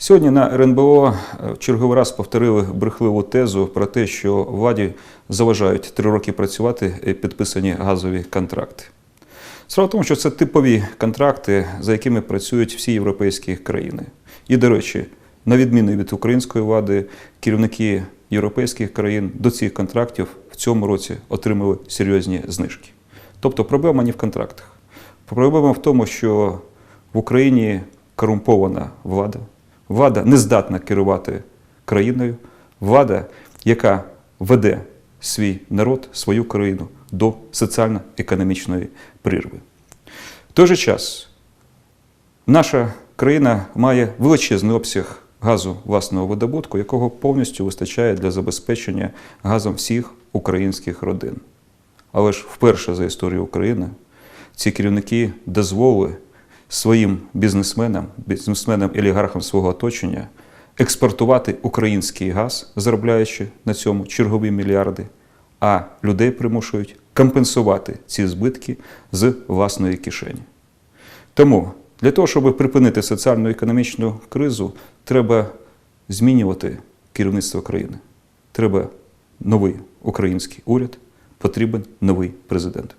Сьогодні на РНБО е, в черговий раз повторили брехливу тезу про те, що владі заважають три роки працювати е, підписані газові контракти. Справа в тому, що це типові контракти, за якими працюють всі європейські країни. І, до речі, на відміну від української влади, керівники європейських країн до цих контрактів в цьому році отримали серйозні знижки. Тобто проблема не в контрактах. Проблема в тому, що в Україні корумпована влада, влада не здатна керувати країною, влада, яка веде свій народ, свою країну до соціально-економічної прірви. В той же час наша країна має величезний обсяг газу власного видобутку, якого повністю вистачає для забезпечення газом всіх українських родин. Але ж вперше за історію України ці керівники дозволили своїм бізнесменам, бізнесменам і олігархам свого оточення експортувати український газ, заробляючи на цьому чергові мільярди, а людей примушують компенсувати ці збитки з власної кишені. Тому для того, щоб припинити соціально-економічну кризу, треба змінювати керівництво країни. Треба новий український уряд, потрібен новий президент.